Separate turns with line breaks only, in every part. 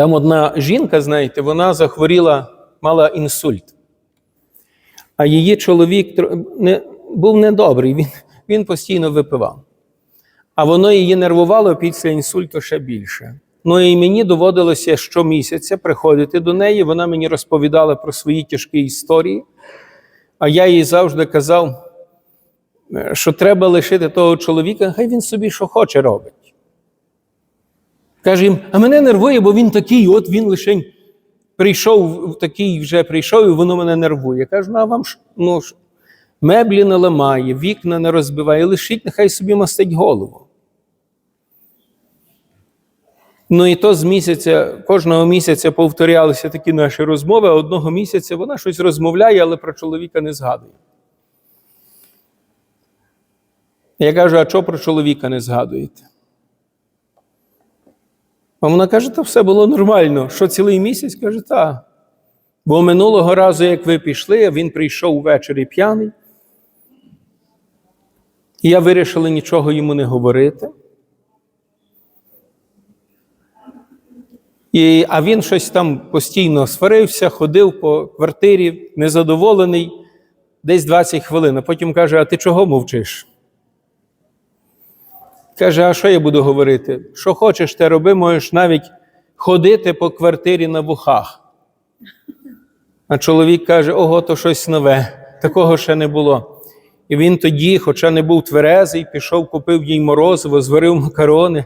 Там одна жінка, знаєте, вона захворіла, мала інсульт. А її чоловік не, був недобрий, він, він постійно випивав. А воно її нервувало після інсульту ще більше. Ну і мені доводилося щомісяця приходити до неї. Вона мені розповідала про свої тяжкі історії. А я їй завжди казав, е, що треба лишити того чоловіка, хай він собі що хоче робить. Каже їм, а мене нервує, бо він такий, от він лише прийшов такий, вже прийшов, і воно мене нервує. Кажу, ну а вам ну, меблі не ламає, вікна не розбиває, лишіть, нехай собі мастить голову. Ну і то з місяця, кожного місяця повторялися такі наші розмови, а одного місяця вона щось розмовляє, але про чоловіка не згадує. Я кажу, а чого про чоловіка не згадуєте? А вона каже, то все було нормально. Що цілий місяць? Каже, так. Бо минулого разу, як ви пішли, він прийшов ввечері п'яний. І я вирішила нічого йому не говорити. І, а він щось там постійно сварився, ходив по квартирі, незадоволений, десь 20 хвилин. А потім каже: А ти чого мовчиш? Каже, а що я буду говорити? Що хочеш, те роби, можеш навіть ходити по квартирі на вухах. А чоловік каже: ого, то щось нове, такого ще не було. І він тоді, хоча не був тверезий, пішов, купив їй морозиво, зварив макарони.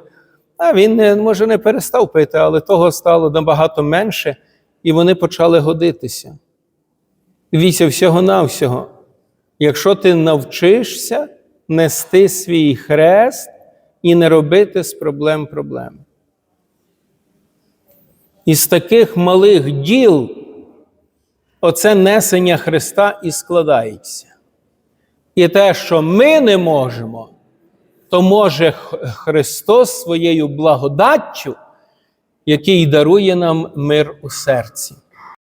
А він, не, може, не перестав пити, але того стало набагато менше, і вони почали годитися. Віся всього-навсього. Якщо ти навчишся нести свій хрест і не робити з проблем проблем. Із таких малих діл оце несення Христа і складається. І те, що ми не можемо, то може Христос своєю благодаттю, який дарує нам мир у серці.